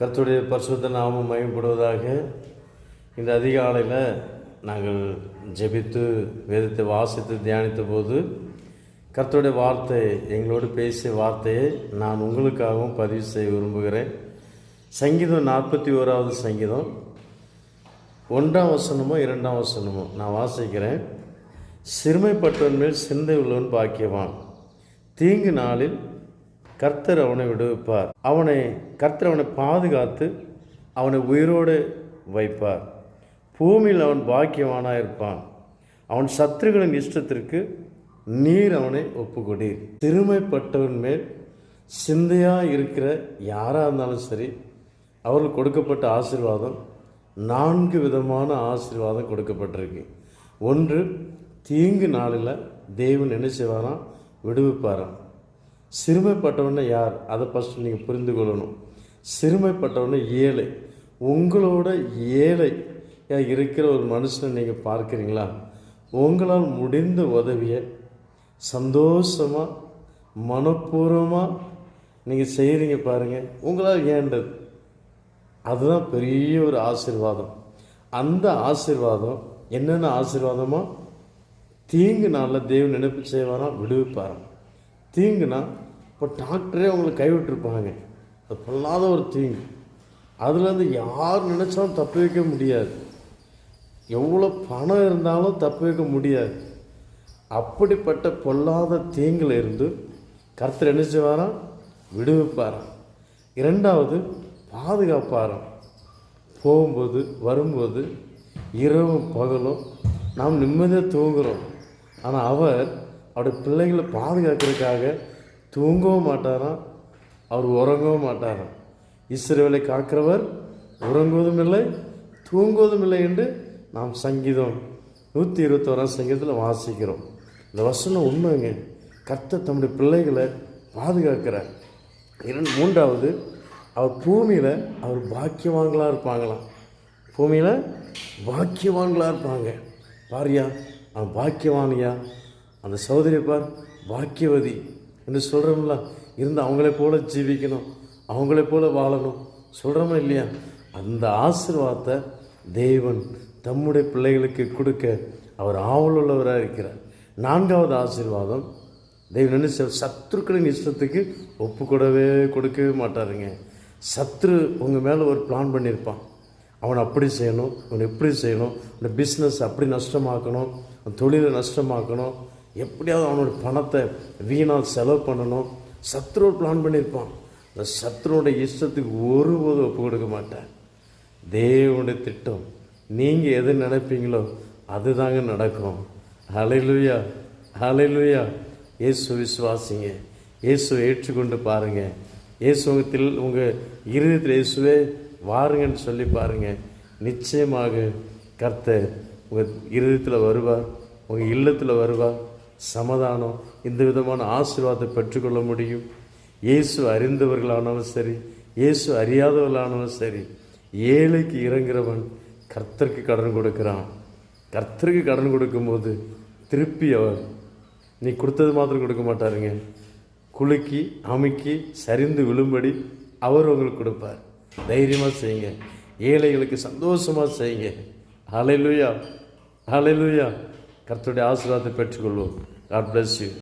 கர்த்தருடைய பரிசுத்த நாமம் மயப்படுவதாக இந்த அதிகாலையில் நாங்கள் ஜெபித்து வேதத்தை வாசித்து தியானித்த போது கர்த்தருடைய வார்த்தை எங்களோடு பேசிய வார்த்தையை நான் உங்களுக்காகவும் பதிவு செய்ய விரும்புகிறேன். சங்கீதம் நாற்பத்தி ஓராவது சங்கீதம். ஒன்றாம் வசனமோ இரண்டாம் வசனமோ நான் வாசிக்கிறேன். சிறுமைப்பட்டவன் மேல் சிந்தை உள்ளவன் பாக்கியவான். தீங்கு நாளில் கர்த்தர் அவனை விடுவிப்பார். அவனை கர்த்தர் அவனை பாதுகாத்து அவனை உயிரோடு வைப்பார். பூமியில் அவன் பாக்கியவானாக இருப்பான். அவன் சத்துருகளின் இஷ்டத்திற்கு நீர் அவனை ஒப்புக்கொடீர். சிறுமைப்பட்டவன் மேல் சிந்தையாக இருக்கிற யாராக இருந்தாலும் சரி அவர்களுக்கு கொடுக்கப்பட்ட ஆசீர்வாதம் நான்கு விதமான ஆசீர்வாதம் கொடுக்கப்பட்டிருக்கு. ஒன்று தீங்கு நாளில் தேவன் என்ன செய்வாராம்? விடுவிப்பாராம். சிறுமைப்பட்டவனை யார்? அதை ஃபஸ்ட்டு நீங்கள் புரிந்து கொள்ளணும். சிறுமைப்பட்டவனை ஏழை. உங்களோட ஏழை இருக்கிற ஒரு மனுஷனை நீங்கள் பார்க்குறீங்களா? உங்களால் முடிந்த உதவியை சந்தோஷமாக மனப்பூர்வமாக நீங்கள் செய்கிறீங்க பாருங்கள் உங்களால் ஏண்டது அதுதான் பெரிய ஒரு ஆசீர்வாதம். அந்த ஆசீர்வாதம் என்னென்ன ஆசீர்வாதமோ தீங்கு நாளில் தேவன் நினைப்பு செய்வாராம் விடுவிப்பாராம். தீங்குனா இப்போ டாக்டரே அவங்களை கைவிட்டிருப்பாங்க. அது பொல்லாத ஒரு தீங்கு அதுலேருந்து யார் நினச்சாலும் தப்பு வைக்க முடியாது. எவ்வளோ பணம் இருந்தாலும் தப்பு வைக்க முடியாது. அப்படிப்பட்ட பொல்லாத தீங்கில் இருந்து கருத்தர் என்ன செய்வாராம்? விடுவிப்பாராம். இரண்டாவது பாதுகாப்பாராம். போகும்போது வரும்போது இரவும் பகலும் நாம் நிம்மதியாக தூங்குகிறோம் ஆனால் அவர் அவருடைய பிள்ளைகளை பாதுகாக்கிறதுக்காக தூங்கவும் மாட்டாராம் அவர் உறங்கவும் மாட்டாராம். இஸ்ரவேலை காக்கிறவர் உறங்குவதும் இல்லை தூங்குவதும் இல்லை என்று நாம் சங்கீதம் நூற்றி இருபத்தோராம் சங்கீதத்தில் வாசிக்கிறோம். இந்த வசனம் உண்மைங்க. கர்த்த தம்முடைய பிள்ளைகளை பாதுகாக்கிறார் இரண்டு மூன்றாவது அவர் பூமியில் அவர் பாக்கியவான்களாக இருப்பாங்களாம். பூமியில் பாக்கியவான்களாக இருப்பாங்க. பாரியா அவன் பாக்கியவானியா அந்த சகோதரியை பார் பாக்கியவதி. என்று சொல்கிறோம்ல இருந்து அவங்களே போல் ஜீவிக்கணும். அவங்களே போல் வாழணும். சொல்கிறோமா இல்லையா? அந்த ஆசீர்வாதத்தை தேவன் தம்முடைய பிள்ளைகளுக்கு கொடுக்க அவர் ஆவலுள்ளவராக இருக்கிறார். நான்காவது ஆசீர்வாதம் தெய்வம் என்ன சத்ருக்களின் இஷ்டத்துக்கு ஒப்பு கூடவே கொடுக்கவே மாட்டாருங்க. சத்ரு உங்கள் மேலே ஒரு பிளான் பண்ணியிருப்பான் அவனை அப்படி செய்யணும் அவனை எப்படி செய்யணும் அந்த பிஸ்னஸ் அப்படி நஷ்டமாக்கணும் தொழிலை நஷ்டமாக்கணும் எப்படியாவது அவனோட பணத்தை வீணால் செலவு பண்ணணும். சத்ரு பிளான் பண்ணியிருப்பான். அந்த சத்ருவோட இஷ்டத்துக்கு ஒருபோதும் ஒப்பு கொடுக்க மாட்டேன். தேவனுடைய திட்டம். நீங்கள் எது நினைப்பீங்களோ அதுதாங்க நடக்கும். அலையிலுயா அலையிலுயா இயேசு விசுவாசிங்க. இயேசுவை ஏற்றுக்கொண்டு பாருங்கள் இயேசுவத்தில் உங்கள் இருதயத்தில் இயேசுவே வாருங்கன்னு சொல்லி பாருங்கள் நிச்சயமாக கர்த்தர் உங்கள் இருதயத்தில் வருவார் உங்கள் இல்லத்தில் வருவார். சமாதானம் இந்த விதமான ஆசீர்வாதத்தை பெற்றுக்கொள்ள முடியும். இயேசு அறிந்தவர்களானாலும் சரி இயேசு அறியாதவர்களானாலும் சரி. ஏழைக்கு இறங்குறவன் கர்த்தருக்கு கடன் கொடுக்குறான். கர்த்தருக்கு கடன் கொடுக்கும்போது திருப்பி அவர் நீ கொடுத்தது மாத்திரம் கொடுக்க மாட்டாருங்க. குலுக்கி அமுக்கி சரிந்து விழும்படி அவர் உங்களுக்கு கொடுப்பார். தைரியமாக செய்யுங்க. ஏழைகளுக்கு சந்தோஷமாக செய்யுங்க. அலையிலுயா அலையிலுயா கர்த்தருடைய ஆசீர்வாதத்தை பெற்றுக்கொள்வோம். God bless you